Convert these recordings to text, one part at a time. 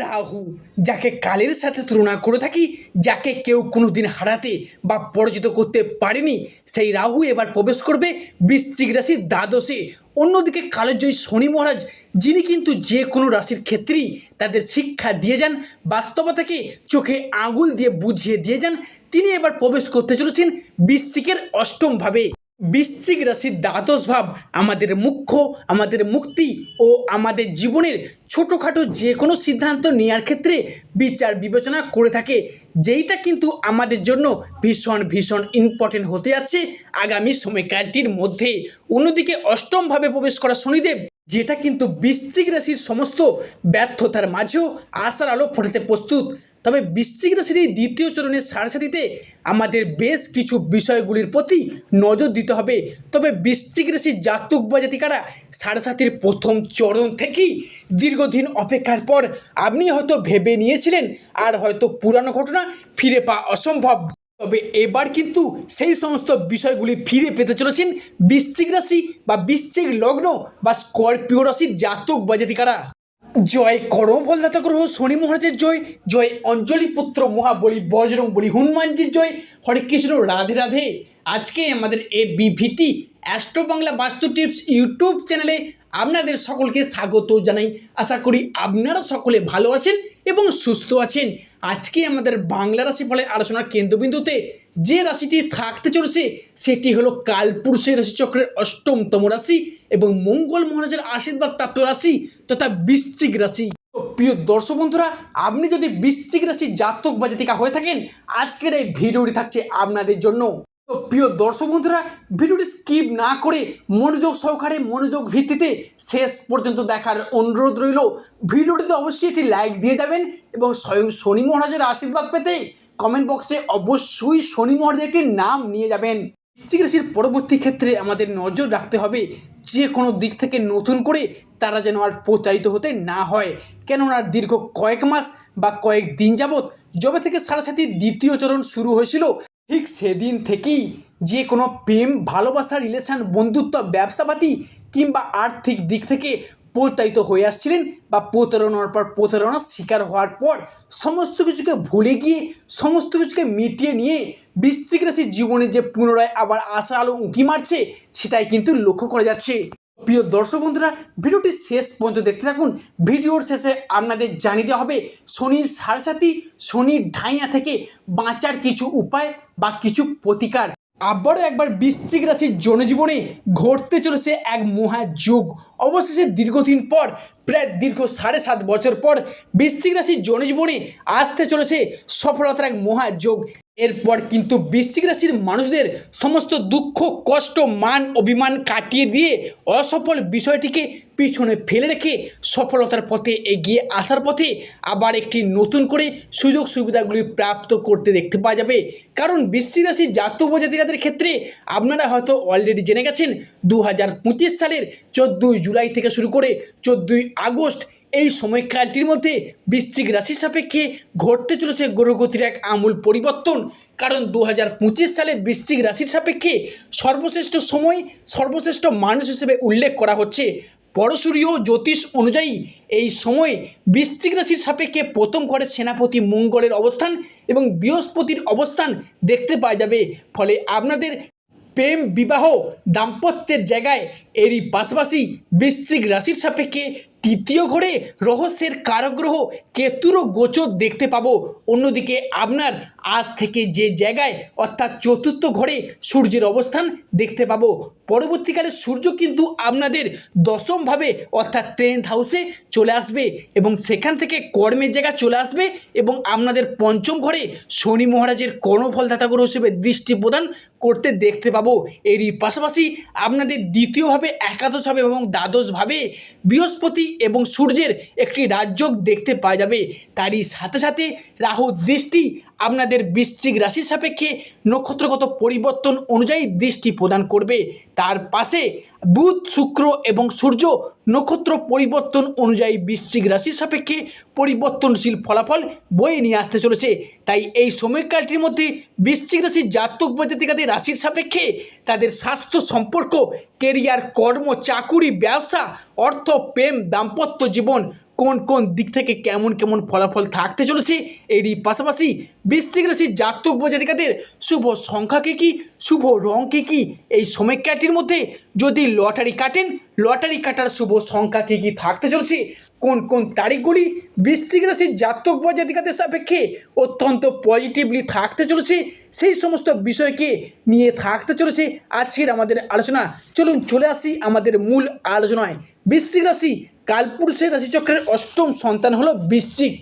রাহু, যাকে কালের সাথে তুলনা করে থাকি, যাকে কেউ কোনোদিন হারাতে বা পরাজিত করতে পারেনি, সেই রাহু এবার প্রবেশ করবে বৃশ্চিক রাশির দ্বাদশে। অন্যদিকে কালজয়ী শনি মহারাজ, যিনি কিন্তু যে কোনো রাশির ক্ষেত্রেই তাদের শিক্ষা দিয়ে যান বাস্তবতাকে চোখে আঙুল দিয়ে বুঝিয়ে দিয়ে যান, তিনি এবার প্রবেশ করতে চলেছেন বৃশ্চিকের অষ্টম ভাবে। বৃশ্চিক রাশির দ্বাদশ ভাব আমাদের মুখ্য, আমাদের মুক্তি ও আমাদের জীবনের ছোটোখাটো যে কোনো সিদ্ধান্ত নেওয়ার ক্ষেত্রে বিচার বিবেচনা করে থাকে। যেইটা কিন্তু আমাদের জন্য ভীষণ ভীষণ ইম্পর্টেন্ট হতে যাচ্ছে আগামী সময়কালটির মধ্যে। অন্যদিকে অষ্টমভাবে প্রবেশ করা শনিদেব, যেটা কিন্তু বৃশ্চিক রাশির সমস্ত ব্যর্থতার মাঝেও আশার আলো ফোটাতে প্রস্তুত। তবে বৃশ্চিক রাশির দ্বিতীয় চরণের সারসাথীতে আমাদের বেশ কিছু বিষয়গুলির প্রতি নজর দিতে হবে। তবে বৃশ্চিক রাশির জাতক বা জাতিকারা সারসাথীর প্রথম চরণ থেকেই দীর্ঘদিন অপেক্ষার পর আপনি হয়তো ভেবে নিয়েছিলেন আর হয়তো পুরানো ঘটনা ফিরে পাওয়া অসম্ভব। তবে এবার কিন্তু সেই সমস্ত বিষয়গুলি ফিরে পেতে চলেছেন বৃশ্চিক রাশি বা বৃশ্চিক লগ্ন বা স্করপিও রাশির জাতক বা জাতিকারা। জয় করো বলদাতা গ্রহ শনি মহারাজের জয় জয় অঞ্জলি পুত্র মহাবলী বজরং বলি হনুমানজির জয়। হরে কৃষ্ণ, রাধে রাধে। আজকে আমাদের এ বিভিটি অ্যাস্ট্রো বাংলা বাস্তু টিপস ইউটিউব চ্যানেলে আপনাদের সকলকে স্বাগত জানাই। আশা করি আপনারা সকলে ভালো আছেন এবং সুস্থ আছেন। আজকে আমাদের বাংলা রাশি ফলে আলোচনার কেন্দ্রবিন্দুতে যে রাশিটি থাকতে চলেছে, সেটি হলো কালপুরুষের রাশিচক্রের অষ্টমতম রাশি এবং মঙ্গল মহারাজের আশীর্বাদ প্রাপ্ত রাশি তথা বৃশ্চিক রাশি। প্রিয় দর্শক বন্ধুরা, আপনি যদি বৃশ্চিক রাশি জাতক বা জাতিকা হয়ে থাকেন, আজকের এই ভিডিওটি থাকছে আপনাদের জন্য। প্রিয় দর্শক বন্ধুরা, ভিডিওটি স্কিপ না করে মনোযোগ সহকারে মনোযোগ ভিত্তিতে শেষ পর্যন্ত দেখার অনুরোধ রইল। ভিডিওটিতে অবশ্যই একটি লাইক দিয়ে যাবেন এবং স্বয়ং শনি মহারাজের আশীর্বাদ পেতে কমেন্ট বক্সে অবশ্যই শনি মহারাজের নাম নিয়ে যাবেন। বৃশ্চিক রাশির পরবর্তী ক্ষেত্রে আমাদের নজর রাখতে হবে যে কোনো দিক থেকে নতুন করে তারা যেন আর প্রচারিত হতে না হয়। কেননা দীর্ঘ কয়েক মাস বা কয়েক দিন যাবৎ যবে থেকে সারাসাথীর দ্বিতীয় চরণ শুরু হয়েছিল, ঠিক সেদিন থেকেই যে কোনো প্রেম, ভালোবাসা রিলেশান বন্ধুত্ব, ব্যবসাপাতি কিংবা আর্থিক দিক থেকে প্রতারিত হয়ে আসছিলেন বা প্রতারণার পর প্রতারণার শিকার হওয়ার পর সমস্ত কিছুকে ভুলে গিয়ে, সমস্ত কিছুকে মিটিয়ে নিয়ে বৃশ্চিক রাশির জীবনে যে পুনরায় আবার আশা আলো উঁকি মারছে, সেটাই কিন্তু লক্ষ্য করা যাচ্ছে। প্রিয় দর্শক বন্ধুরা, ভিডিওটি শেষ পর্যন্ত দেখতে থাকুন। ভিডিওর শেষে আপনাদের দেওয়া হবে, শনির সারসাথী শনির ঢাইয়া থেকে বাঁচার কিছু উপায় বা কিছু প্রতিকার। আবারও একবার বৃশ্চিক রাশির জনজীবনে ঘটতে চলেছে এক মহাযোগ অবশেষে দীর্ঘদিন পর, প্রায় দীর্ঘ সাড়ে সাত বছর পর, বৃশ্চিক রাশির জনজীবনে আসতে চলেছে সফলতার এক মহাযোগ এরপর কিন্তু বৃশ্চিক রাশির মানুষদের সমস্ত দুঃখ, কষ্ট, মান, অভিমান কাটিয়ে দিয়ে অসফল বিষয়টিকে পিছনে ফেলে রেখে সফলতার পথে এগিয়ে আসার পথে আবার একটি নতুন করে সুযোগ সুবিধাগুলি প্রাপ্ত করতে দেখতে পাওয়া যাবে। কারণ বৃশ্চিক রাশির জাতক জাতিকাদের ক্ষেত্রে আপনারা হয়তো অলরেডি জেনে গেছেন দু হাজার পঁচিশ সালের চোদ্দোই জুলাই থেকে শুরু করে চোদ্দোই আগস্ট এই সময়কালটির মধ্যে বৃশ্চিক রাশির সাপেক্ষে ঘটতে চলেছে গ্রহগতির এক আমূল পরিবর্তন। কারণ দু হাজার পঁচিশ সালে বৃশ্চিক রাশির সাপেক্ষে সর্বশ্রেষ্ঠ সময়, সর্বশ্রেষ্ঠ মানুষ হিসেবে উল্লেখ করা হচ্ছে। পরশুরীয় জ্যোতিষ অনুযায়ী এই সময় বৃশ্চিক রাশির সাপেক্ষে প্রথম ঘরে সেনাপতি মঙ্গলের অবস্থান এবং বৃহস্পতির অবস্থান দেখতে পাওয়া যাবে। ফলে আপনাদের প্রেম, বিবাহ, দাম্পত্যের জায়গায় এরই পাশাপাশি বৃশ্চিক রাশির সাপেক্ষে তৃতীয় ঘরে রহস্যের কারগ্রহ কেতুরও গোচর দেখতে পাবো। অন্যদিকে আপনার আজ থেকে যে জায়গায়, অর্থাৎ চতুর্থ ঘরে সূর্যের অবস্থান দেখতে পাবো। পরবর্তীকালে সূর্য কিন্তু আপনাদের দশমভাবে, অর্থাৎ টেন্থ হাউসে চলে আসবে এবং সেখান থেকে কর্মের জায়গা চলে আসবে এবং আপনাদের পঞ্চম ঘরে শনি মহারাজের কর্ণফলদাতা গ্রহ হিসেবে দৃষ্টি প্রদান করতে দেখতে পাবো। এরই পাশাপাশি আপনাদের দ্বিতীয়ভাবে, একাদশভাবে এবং দ্বাদশভাবে বৃহস্পতি এবং সূর্যের একটি রাজযোগ দেখতে পাওয়া যাবে। তারই সাথে সাথে রাহু দৃষ্টি আপনাদের বৃশ্চিক রাশির সাপেক্ষে নক্ষত্রগত পরিবর্তন অনুযায়ী দৃষ্টি প্রদান করবে। তার পাশে বুধ, শুক্র এবং সূর্য নক্ষত্র পরিবর্তন অনুযায়ী বৃশ্চিক রাশির সাপেক্ষে পরিবর্তনশীল ফলাফল বয়ে নিয়ে আসতে চলেছে। তাই এই সময়কালটির মধ্যে বৃশ্চিক রাশির জাতক বা জাতিকাদের রাশির সাপেক্ষে তাদের স্বাস্থ্য সম্পর্ক কেরিয়ার কর্ম, চাকুরি, ব্যবসা, অর্থ, প্রেম, দাম্পত্য জীবন কোন কোন দিক থেকে কেমন কেমন ফলাফল থাকতে চলেছে এরই পাশাপাশি বৃশ্চিক রাশির জাতক বা জাতিকাদের শুভ সংখ্যা কী কী, শুভ রং কী কী? এই সময়কাটির মধ্যে যদি লটারি কাটেন, লটারি কাটার শুভ সংখ্যা কী কী থাকতে চলেছে? কোন কোন তারিখগুলি বৃশ্চিক রাশির জাতক বা জাতিকাদের সাপেক্ষে অত্যন্ত পজিটিভলি থাকতে চলেছে? সেই সমস্ত বিষয়কে নিয়ে থাকতে চলেছে আজকের আমাদের আলোচনা। চলুন চলে আসি আমাদের মূল আলোচনায়। বৃশ্চিক রাশি কালপুরুষের রাশিচক্রের অষ্টম সন্তান হলো বৃশ্চিক।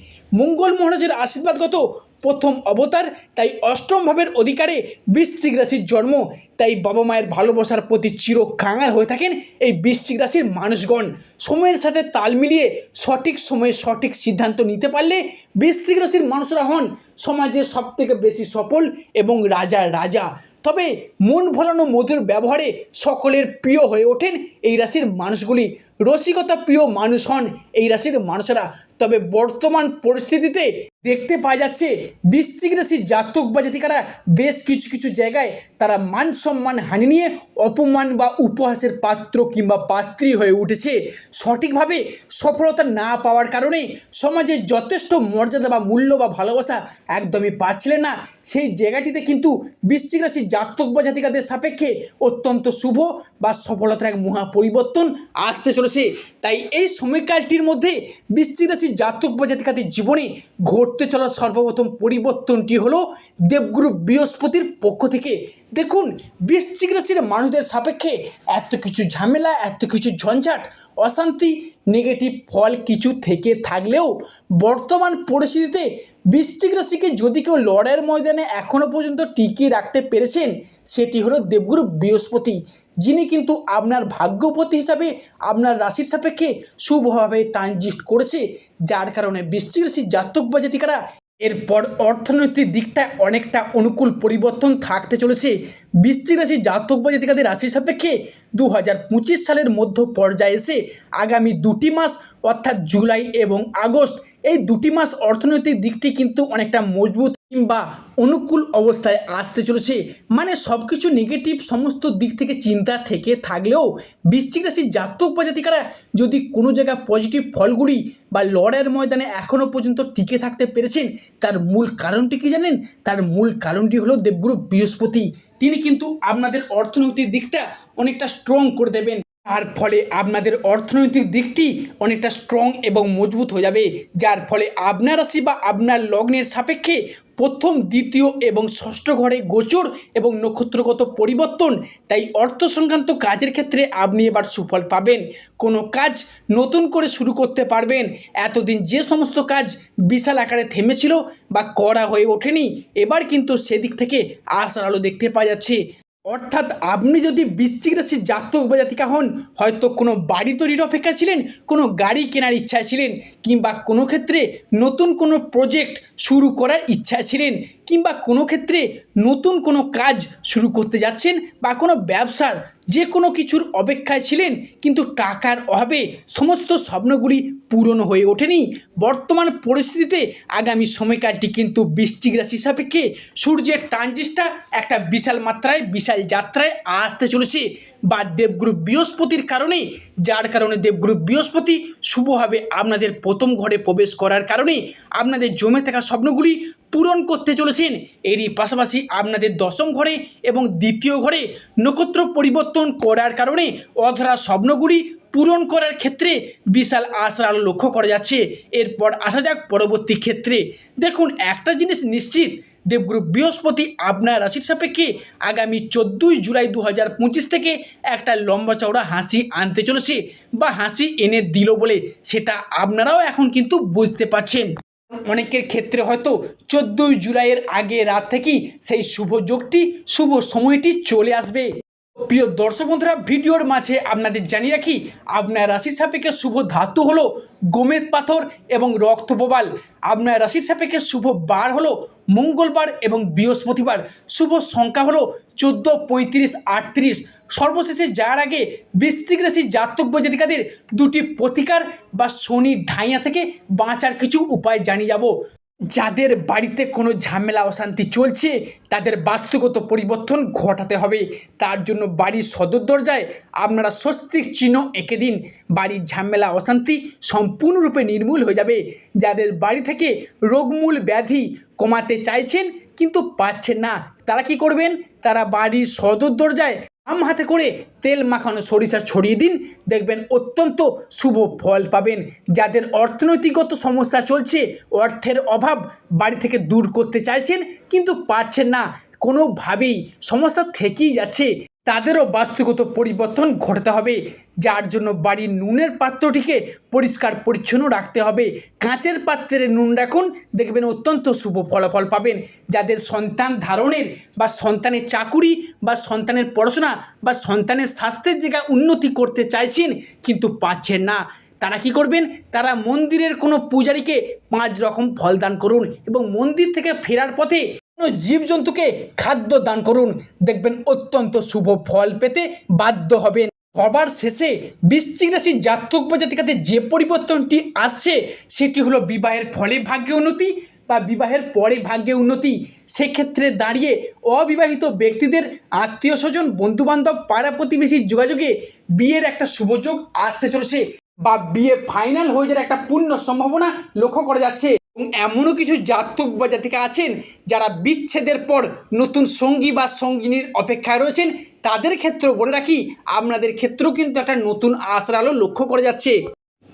মঙ্গল মহারাজের আশীর্বাদগত প্রথম অবতার, তাই অষ্টম ভাবের অধিকারে বৃশ্চিক রাশির জন্ম, তাই বাবা মায়ের ভালোবাসার প্রতি চির কাঙাল হয়ে থাকেন এই বৃশ্চিক রাশির মানুষগণ। সময়ের সাথে তাল মিলিয়ে সঠিক সময়ে সঠিক সিদ্ধান্ত নিতে পারলে বৃশ্চিক রাশির মানুষরা হন সমাজে সবথেকে বেশি সফল এবং রাজা রাজা। তবে মন ভোলানো মধুর ব্যবহারে সকলের প্রিয় হয়ে ওঠেন এই রাশির মানুষগুলি। রসিকতা প্রিয় মানুষ হন এই রাশির মানুষেরা। তবে বর্তমান পরিস্থিতিতে দেখতে পাওয়া যাচ্ছে, বৃশ্চিক রাশির জাতক বা জাতিকারা বেশ কিছু কিছু জায়গায় তারা মান সম্মান হানি নিয়ে অপমান বা উপহাসের পাত্র কিংবা পাত্রী হয়ে উঠেছে। সঠিকভাবে সফলতা না পাওয়ার কারণে সমাজে যথেষ্ট মর্যাদা বা মূল্য বা ভালোবাসা একদমই পাচ্ছিলেন না। সেই জায়গাটিতে কিন্তু বৃশ্চিক রাশির জাতক বা জাতিকাদের সাপেক্ষে অত্যন্ত শুভ বা সফলতার এক মহা পরিবর্তন আসতে চলেছে। তাই এই সময়কালটির মধ্যে বৃশ্চিক রাশির জাতক বা জাতিকাদের জীবনে ঘটতে চলা সর্বপ্রথম পরিবর্তনটি হলো দেবগুরু বৃহস্পতির পক্ষ থেকে। দেখুন, বৃশ্চিক রাশির মানুষদের সাপেক্ষে এত কিছু ঝামেলা, এত কিছু ঝঞ্ঝাট, অশান্তি নেগেটিভ ফল কিছু থেকে থাকলেও বর্তমান পরিস্থিতিতে বৃশ্চিক রাশিকে যদি কেউ লড়াইয়ের ময়দানে এখনও পর্যন্ত টিকিয়ে রাখতে পেরেছেন, সেটি হলো দেবগুরু বৃহস্পতি, যিনি কিন্তু আপনার ভাগ্যপতি হিসাবে আপনার রাশির সাপেক্ষে শুভভাবে ট্রানজিস্ট করেছে। যার কারণে বৃশ্চিক রাশির জাতক বা জাতিকারা এরপর অর্থনৈতিক দিকটা অনেকটা অনুকূল পরিবর্তন থাকতে চলেছে। বৃশ্চিক রাশির জাতক বা জাতিকাদের রাশির সাপেক্ষে দু হাজার পঁচিশ সালের মধ্য পর্যায়ে এসে আগামী দুটি মাস অর্থাৎ জুলাই এবং আগস্ট এই দুটি মাস অর্থনৈতিক দিকটি কিন্তু অনেকটা মজবুত কিংবা অনুকূল অবস্থায় আসতে চলেছে। মানে সব কিছু নেগেটিভ সমস্ত দিক থেকে চিন্তা থেকে থাকলেও বৃশ্চিক রাশির জাতক বা জাতিকারা যদি কোনো জায়গায় পজিটিভ ফলগুলি বা লড়াইয়ের ময়দানে এখনও পর্যন্ত টিকে থাকতে পেরেছেন, তার মূল কারণটি কি জানেন? তার মূল কারণটি হলো দেবগুরু বৃহস্পতি। তিনি কিন্তু আপনাদের অর্থনৈতিক দিকটা অনেকটা স্ট্রং করে দেবেন। তার ফলে আপনাদের অর্থনৈতিক দিকটি অনেকটা স্ট্রং এবং মজবুত হয়ে যাবে, যার ফলে আপনার রাশি বা আপনার লগ্নের সাপেক্ষে প্রথম, দ্বিতীয় এবং ষষ্ঠ ঘরে গোচর এবং নক্ষত্রগত পরিবর্তন। তাই অর্থ সংক্রান্ত কাজের ক্ষেত্রে আপনি এবার সুফল পাবেন। কোনো কাজ নতুন করে শুরু করতে পারবেন। এতদিন যে সমস্ত কাজ বিশাল আকারে থেমেছিল বা করা হয়ে ওঠেনি, এবার কিন্তু সেদিক থেকে আশার আলো দেখতে পাওয়া যাচ্ছে। অর্থাৎ আপনি যদি বৃশ্চিক রাশির জাতক বা জাতিকা হন, হয়তো কোনো বাড়ি তৈরির অপেক্ষা ছিলেন, কোনো গাড়ি কেনার ইচ্ছা ছিলেন, কিংবা কোনো ক্ষেত্রে নতুন কোনো প্রজেক্ট শুরু করার ইচ্ছা ছিলেন কিংবা কোনো ক্ষেত্রে নতুন কোনো কাজ শুরু করতে যাচ্ছেন বা কোনো ব্যবসার যে কোনো কিছুর অপেক্ষায় ছিলেন, কিন্তু টাকার অভাবে সমস্ত স্বপ্নগুলি পূরণ হয়ে ওঠেনি। বর্তমান পরিস্থিতিতে আগামী সময়কালটি কিন্তু বৃশ্চিক রাশির সাপেক্ষে সূর্যের ট্রানজিস্টটা একটা বিশাল মাত্রায়, বিশাল যাত্রায় আসতে চলেছে। বা দেবগুরু বৃহস্পতির কারণে, যার কারণে দেবগুরু বৃহস্পতি শুভভাবে আপনাদের প্রথম ঘরে প্রবেশ করার কারণে আপনাদের জমে থাকা স্বপ্নগুলি পূরণ করতে চলেছেন। এরই পাশাপাশি আপনাদের দশম ঘরে এবং দ্বিতীয় ঘরে নক্ষত্র পরিবর্তন করার কারণে অধরা স্বপ্নগুলি পূরণ করার ক্ষেত্রে বিশাল আশার লক্ষ্য করা যাচ্ছে। এরপর আসা যাক পরবর্তী ক্ষেত্রে। দেখুন, একটা জিনিস নিশ্চিত, দেবগুরু বৃহস্পতি আপনার রাশির সাপেক্ষে আগামী চোদ্দোই জুলাই দু হাজার পঁচিশ থেকে একটা লম্বা চওড়া হাসি আনতে চলেছে বা হাসি এনে দিল বলে, সেটা আপনারাও এখন কিন্তু বুঝতে পারছেন। অনেকের ক্ষেত্রে হয়তো চোদ্দোই জুলাইয়ের আগে রাত থেকেই সেই শুভ যোগটি, শুভ সময়টি চলে আসবে। প্রিয় দর্শক বন্ধুরা, ভিডিওর মাঝে আপনাদের জানিয়ে রাখি, আপনার রাশির সাপেক্ষে শুভ ধাতু হলো গোমেদ পাথর এবং রক্তপ্রবাল আপনার রাশির সাপেক্ষে শুভ বার হলো মঙ্গলবার এবং বৃহস্পতিবার। শুভ সংখ্যা হলো চোদ্দ, পঁয়ত্রিশ, আটত্রিশ। সর্বশেষে যাওয়ার আগে বৃশ্চিক রাশির জাতক বা জাতিকাদের দুটি প্রতিকার বা শনি ঢাইয়া থেকে বাঁচার কিছু উপায় জানিয়ে যাব। যাদের বাড়িতে কোনো ঝামেলা, অশান্তি চলছে, তাদের বাস্তুগত পরিবর্তন ঘটাতে হবে। তার জন্য বাড়ির সদর দরজায় আপনারা স্বস্তিক চিহ্ন এঁকে দিন। বাড়ির ঝামেলা, অশান্তি সম্পূর্ণরূপে নির্মূল হয়ে যাবে। যাদের বাড়ি থেকে রোগমূল ব্যাধি কমাতে চাইছেন, কিন্তু পাচ্ছেন না, তারা কি করবেন? তারা বাড়ির সদর দরজায় আম হাতে করে তেল মাখানো সরিষা ছড়িয়ে দিন। দেখবেন অত্যন্ত শুভ ফল পাবেন। যাদের অর্থনৈতিকগত সমস্যা চলছে, অর্থের অভাব বাড়ি থেকে দূর করতে চাইছেন, কিন্তু পারছেন না। কোনোভাবেই সমস্যা থেকেই যাচ্ছে। তাদেরও বাস্তুগত পরিবর্তন ঘটাতে হবে, যার জন্য বাড়ির নুনের পাত্রটিকে পরিষ্কার পরিচ্ছন্ন রাখতে হবে। কাঁচের পাত্রে নুন রাখুন, দেখবেন অত্যন্ত শুভ ফলাফল পাবেন। যাদের সন্তান ধারণের বা সন্তানের চাকুরি বা সন্তানের পড়াশোনা বা সন্তানের স্বাস্থ্যের জায়গা উন্নতি করতে চাইছেন, কিন্তু পাচ্ছেন না। তারা কি করবেন? তারা মন্দিরের কোনো পূজারীকে পাঁচ রকম ফল দান করুন এবং মন্দির থেকে ফেরার পথে জীবজন্তুকে খাদ্য দান করুন। দেখবেন অত্যন্ত শুভ ফল পেতে বাধ্য হবেন। সবার শেষে বৃশ্চিক রাশির জাতক বা যে পরিবর্তনটি আসছে, সেটি হলো বিবাহের ফলে ভাগ্যে উন্নতি বা বিবাহের পরে ভাগ্যে উন্নতি। সেক্ষেত্রে দাঁড়িয়ে অবিবাহিত ব্যক্তিদের আত্মীয় স্বজন, বন্ধুবান্ধব, পাড়া প্রতিবেশীর যোগাযোগে বিয়ের একটা শুভযোগ আসতে চলেছে বা বিয়ে ফাইনাল হয়ে যাওয়ার একটা পূর্ণ সম্ভাবনা লক্ষ্য করা যাচ্ছে। এমনও কিছু জাতক বা জাতিকা আছেন যারা বিচ্ছেদের পর নতুন সঙ্গী বা সঙ্গিনীর অপেক্ষায় রয়েছেন। তাদের ক্ষেত্রেও বলে রাখি, আপনাদের ক্ষেত্রেও কিন্তু একটা নতুন আশার আলো লক্ষ্য করা যাচ্ছে।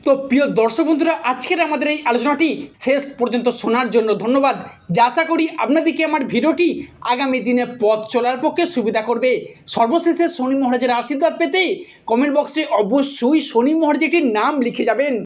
তো প্রিয় দর্শক বন্ধুরা, আজকের আমাদের এই আলোচনাটি শেষ পর্যন্ত শোনার জন্য ধন্যবাদ। যা আশা করি আপনাদেরকে আমার ভিডিওটি আগামী দিনে পথ চলার পক্ষে সুবিধা করবে। সর্বশেষে শনি মহারাজের আশীর্বাদ পেতে কমেন্ট বক্সে অবশ্যই শনি মহারাজটির নাম লিখে যাবেন।